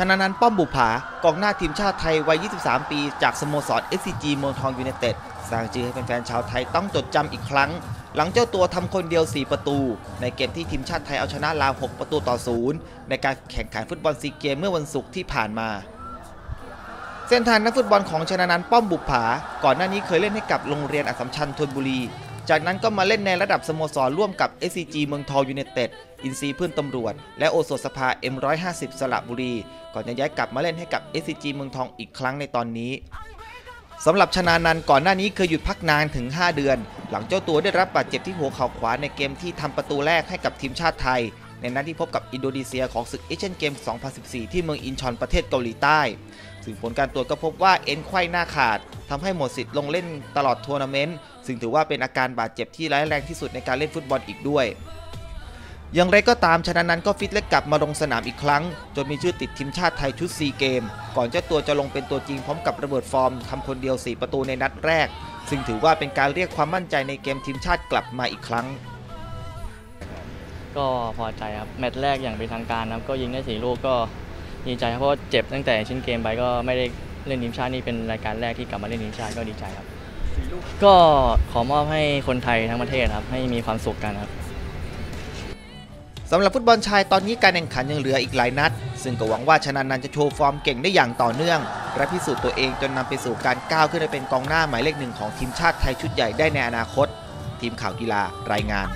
ชนะนันท์ป้อมบุภากองหน้าทีมชาติไทยวัย 23 ปี จากสโมสร SCG เมืองทองยูไนเต็ดสร้างชื่อให้แฟนๆชาวไทยต้องจดจำอีกครั้ง หลังเจ้าตัวทำคนเดียว 4 ประตู ในเกมที่ทีมชาติไทยเอาชนะลาว 6 ประตูต่อศูนย์ในการแข่งขันฟุตบอลซีเกมเมื่อวันศุกร์ที่ผ่านมา เส้นทางนักฟุตบอลของชนะนันท์ป้อมบุภาก่อนหน้านี้เคยเล่นให้กับโรงเรียนอัสสัมชัญธนบุรี จากนั้นก็มาเล่นในระดับสโมสรร่วมกับ SCG เมืองทองยูเนเต็ด อินซีเพื่อนตำรวจ และโอสถสภา M150 สระบุรี ก่อนจะย้ายกลับมาเล่นให้กับ SCG เมืองทองอีกครั้งในตอนนี้สำหรับชนานันก่อนหน้านี้เคยหยุดพักนานถึง 5 เดือน หลังเจ้าตัวได้รับบาดเจ็บที่หัวเข่าขวาในเกมที่ทำประตูแรกให้กับทีมชาติไทย ในนัดที่พบกับอินโดนีเซียของศึกเอเชียนเกม 2014 ที่เมืองอินชอนประเทศเกาหลีใต้ซึ่งผลการตรวจก็พบว่าเอ็นไขว้หน้าขาดทำให้หมดสิทธิ์ลงเล่นตลอดทัวร์นาเมนต์ ซึ่งถือว่าเป็นอาการบาดเจ็บที่ร้ายแรงที่สุดในการเล่นฟุตบอลอีกด้วย อย่างไรก็ตามชนะนั้นก็ฟิตและกลับมาลงสนามอีกครั้ง จนมีชื่อติดทีมชาติไทยชุดซีเกม ก่อนเจ้าตัวจะลงเป็นตัวจริงพร้อมกับระเบิดฟอร์มทำคนเดียว 4 ประตูในนัดแรก ซึ่งถือว่าเป็นการเรียกความมั่นใจในเกมทีมชาติกลับมาอีกครั้ง ก็พอใจครับแมตช์แรกอย่างเป็นทางการนะครับก็ยิงได้สี่ลูกก็ดีใจครับเพราะเจ็บตั้งแต่ชิ้นเกมไปก็ไม่ได้เล่นทีมชาตินี่เป็นรายการแรกที่กลับมาเล่นทีมชาติก็ดีใจครับก็ขอมอบให้คนไทยทั้งประเทศครับให้มีความสุขกันครับสำหรับฟุตบอลชายตอนนี้การแข่งขันยังเหลืออีกหลายนัด ซึ่งก็หวังว่าชนะนันจะโชว์ฟอร์มเก่งได้อย่างต่อเนื่อง และพิสูจน์ตัวเองจนนำไปสู่การก้าวขึ้นไปเป็นกองหน้าหมายเลขหนึ่งของทีมชาติไทยชุดใหญ่ได้ในอนาคต ทีมข่าวกีฬารายงาน